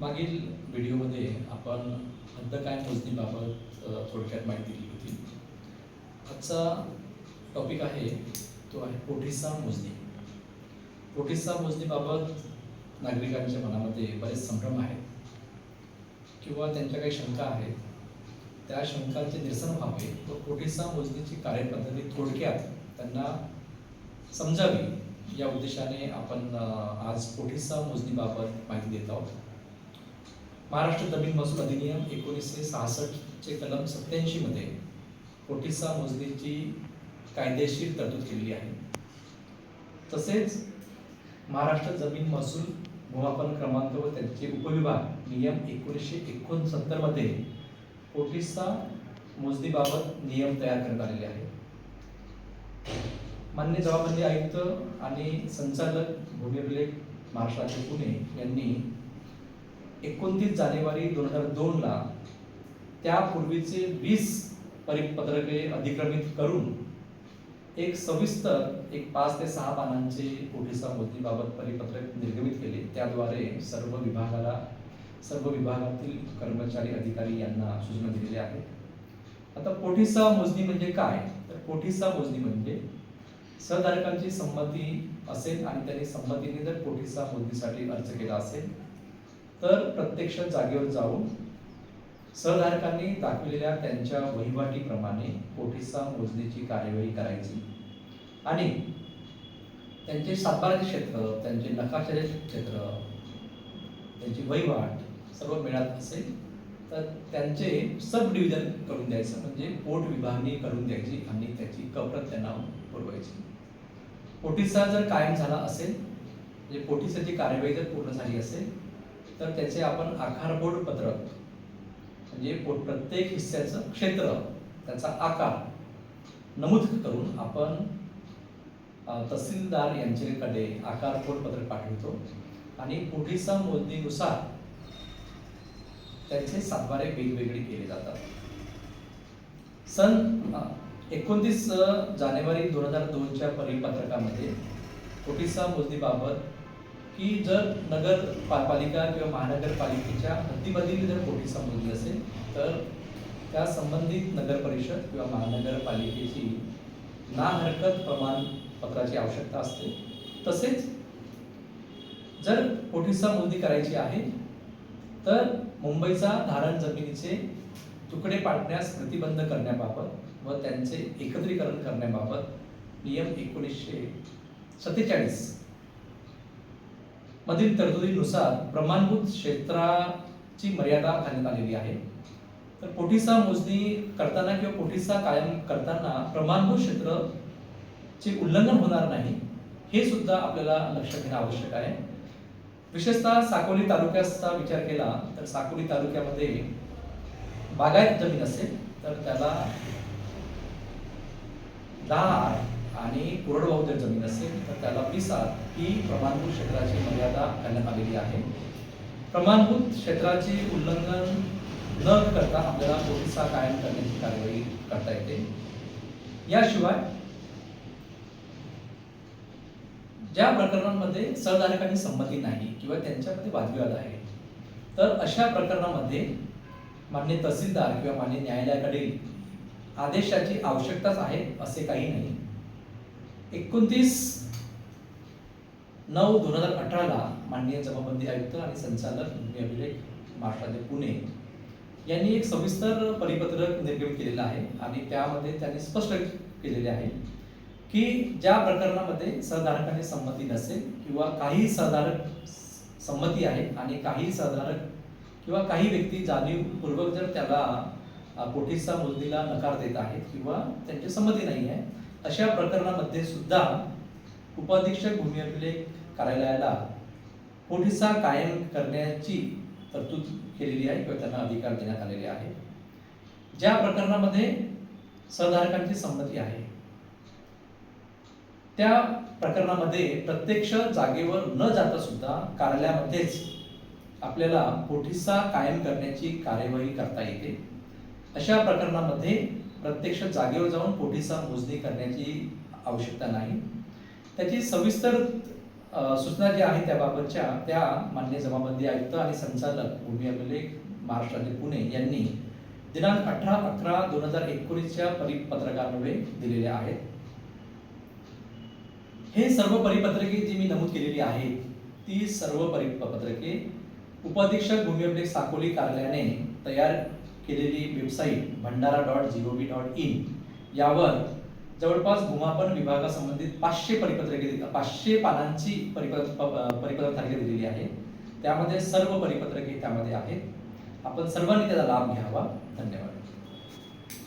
मागील व्हिडिओमध्ये आपण हद्द काय मोजणीबाबत थोडक्यात माहिती दिली होती. आजचा टॉपिक आहे तो आहे पोठिसा मोजणी. पोठिसा मोजणीबाबत नागरिकांच्या मनामध्ये बरेच संभ्रम आहेत किंवा त्यांच्या काही शंका आहेत. त्या शंकांचे निरसन व्हावे व पोटिसा मोजणीची कार्यपद्धती थोडक्यात त्यांना समजावी या उद्देशाने आपण आज पोटिसा मोजणीबाबत माहिती देत आहोत. महाराष्ट्र जमीन महसूल अधिनियम एकोणीसशे सहासष्टचे कलम सत्याऐंशीमध्ये कोटीसा मोजणीची कायदेशीर तरतूद केलेली आहे. तसेच महाराष्ट्र जमीन महसूल भूमापन क्रमांक व त्यांचे उपविभाग नियम एकोणीसशे एकोणसत्तरमध्ये कोटीसा मोजणीबाबत नियम तयार करण्यात आलेले आहे मान्य जबाबदारी आयुक्त आणि संचालक भूमी महाराष्ट्राचे पुणे यांनी एकोणतीस जानेवारी दोन हजार दोनला त्यापूर्वीचे वीस परिपत्रके अधिक्रमित करून एक सविस्तर एक पाच ते सहा पानांचे ओडिसा मोदीबाबत परिपत्रक निर्गमित केले. त्याद्वारे सर्व विभागाला सर्व विभागातील कर्मचारी अधिकारी यांना सूचना दिलेल्या आहेत. आता पोठिसा मोजणी म्हणजे काय? तर पोठिसा मोजणी म्हणजे सहधारकांची संमती असेल आणि त्यांनी संमतीने जर पोठिसा मोजणीसाठी अर्ज केला असेल तर प्रत्यक्ष जागेवर जाऊन सहधारकांनी दाखविलेल्या त्यांच्या वहिवाटीप्रमाणे पोठिसा मोजणीची कार्यवाही करायची. आणि त्यांचे सातबाराचे क्षेत्र त्यांचे नकाशाचे क्षेत्र त्यांची वहिवाट सर्व मिळत असेल तर त्यांचे सब डिव्हिजन करून द्यायचं. म्हणजे पोट विभागणी करून द्यायची आणि त्याची कपरत त्यांना पुरवायची. पोटीसा जर कायम झाला असेल म्हणजे पोटिसाची कार्यवाही जर पूर्ण झाली असेल तर त्याचे आपण आकारबोर्ड पत्रक म्हणजे प्रत्येक हिस्स्याचं क्षेत्र त्याचा आकार नमूद करून आपण तहसीलदार यांच्याकडे आकारबोर्ड पत्रक पाठवतो. आणि पोटिसा मोजणीनुसार त्यांचे सातबारे वेगवेगळे केले जातात. सन एकोणतीस जानेवारी दोन हजार दोनच्या परिपत्रकामध्ये कोटिसा मोजणीबाबत की जर नगर पालिका किंवा महानगरपालिकेच्या हद्दीमधील जर कोटिसा संबंधी असेल तर त्या संबंधित नगर परिषद किंवा महानगरपालिकेची ना हरकत प्रमाणपत्राची आवश्यकता असते. तसेच जर पोटीसा मोजणी करायची आहे तर मुंबईचा धारण जमिनीचे तुकडे पाडण्यास प्रतिबंध करण्याबाबत व त्यांचे एकत्रीकरण करण्याबाबत नियम एकोणीसशे सत्तेचाळीस मधील तरतुदीनुसार प्रमाणभूत क्षेत्राची मर्यादा घालण्यात आलेली आहे. तर पोठिसा मोजणी करताना किंवा पोठिसा कायम करताना प्रमाणभूत क्षेत्र चे उल्लंघन होणार नाही हे सुद्धा आपल्याला लक्षात घेणं आवश्यक आहे. विशेषतः साकोली तालुक्याचा विचार केला तर साकोली तालुक्यामध्ये बागायत जमीन असेल तर त्याला दहा आणि कोरडवाहू जर जमीन असेल तर त्याला पिसा ही प्रमाणभूत क्षेत्राची मर्यादा करण्यात आलेली आहे. प्रमाणभूत क्षेत्राचे उल्लंघन न करता आपल्याला पोलिसा कायम करण्याची कारवाई करता येते. याशिवाय ज्या प्रकरणांमध्ये सहधारकांची संमती नाही किंवा त्यांच्यामध्ये वादविवाद आहे तर अशा प्रकरणामध्ये मान्य तहसीलदार किंवा मान्य न्यायालयाकडे आदेशाची आवश्यकताच आहे असे काही नाही. एकोणतीस नऊ दोन हजार अठराला माननीय जमाबंदी आयुक्त आणि संचालक भूमी अभिलेख महाराष्ट्राचे पुणे यांनी एक सविस्तर परिपत्रक निर्गमित केलेलं आहे आणि त्यामध्ये त्यांनी स्पष्ट केलेले आहे की ज्या प्रकरणामध्ये सहधारकांनी संमती नसेल किंवा काही सहधारक संमती आहे आणि काही सहधारक किंवा काही व्यक्ती जाणीवपूर्वक जर त्याला पोटीसचा पोठिसा नकार देत आहेत किंवा त्यांची संमती नाही आहे अशा प्रकरणामध्ये सुद्धा उपाधीक्षक भूमी अभिलेख कार्यालयाला पोलिसा कायम करण्याची तरतूद केलेली आहे किंवा त्यांना अधिकार देण्यात आलेले आहे. ज्या प्रकरणामध्ये सहधारकांची संमती आहे त्या प्रकरणामध्ये प्रत्यक्ष जागेवर न जाता सुद्धा कार्यालयामध्येच आपल्याला पोठिसा कायम करण्याची कार्यवाही करता येते. अशा प्रकरणामध्ये प्रत्यक्ष जागेवर जाऊन पोठिसा मोजणी करण्याची आवश्यकता नाही. त्याची सविस्तर सूचना ज्या आहेत त्याबाबतच्या त्या मान्य जमाबंदी आयुक्त आणि संचालक भूमी अभिलेख महाराष्ट्राचे पुणे यांनी दिनांक अठरा अकरा दोन हजार एकोणीसच्या परिपत्रकामध्ये दिलेल्या आहेत. हे सर्व परिपत्रके जी मी नमूद केलेली आहेत ती सर्व परिपत्रके उपाधीक्षक भूमी अभिलेख साकोली कार्यालयाने तयार केलेली website Bhandara dot G O V dot in. यावर जवळपास भूमापन विभागासंबंधित पाचशे परिपत्रके पाचशे पानांची परिपत्र प- दिलेली आहे. त्यामध्ये सर्व परिपत्रके त्यामध्ये आहेत. आपण सर्वांनी त्याचा लाभ घ्यावा. धन्यवाद.